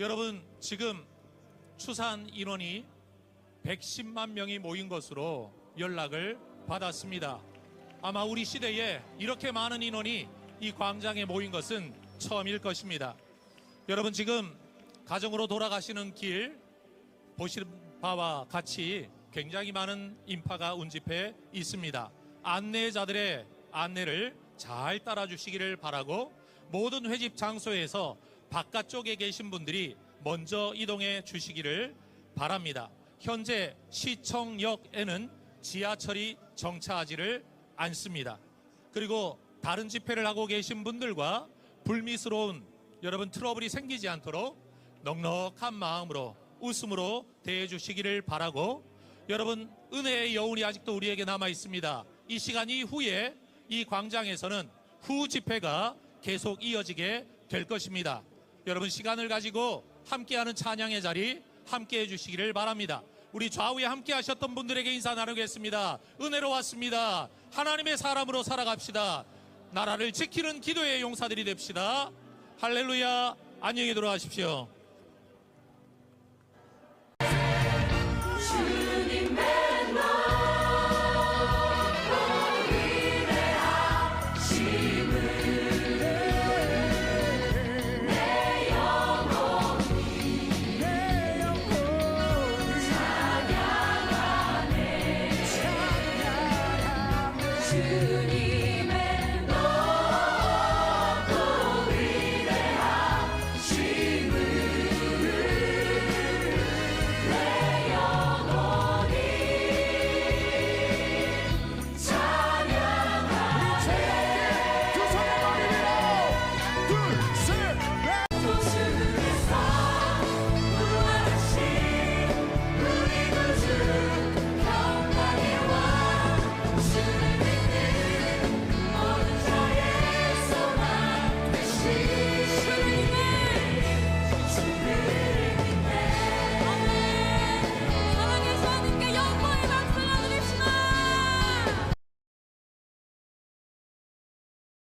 여러분 지금 추산 인원이 110만 명이 모인 것으로 연락을 받았습니다. 아마 우리 시대에 이렇게 많은 인원이 이 광장에 모인 것은 처음일 것입니다. 여러분 지금 가정으로 돌아가시는 길 보시는 바와 같이 굉장히 많은 인파가 운집해 있습니다. 안내자들의 안내를 잘 따라주시기를 바라고 모든 회집 장소에서 바깥쪽에 계신 분들이 먼저 이동해 주시기를 바랍니다. 현재 시청역에는 지하철이 정차하지를 않습니다. 그리고 다른 집회를 하고 계신 분들과 불미스러운 여러분 트러블이 생기지 않도록 넉넉한 마음으로 웃음으로 대해 주시기를 바라고 여러분 은혜의 여운이 아직도 우리에게 남아 있습니다. 이 시간 이후에 이 광장에서는 후 집회가 계속 이어지게 될 것입니다. 여러분 시간을 가지고 함께하는 찬양의 자리 함께해 주시기를 바랍니다. 우리 좌우에 함께 하셨던 분들에게 인사 나누겠습니다. 은혜로 왔습니다. 하나님의 사람으로 살아갑시다. 나라를 지키는 기도의 용사들이 됩시다. 할렐루야. 안녕히 들어가십시오. Super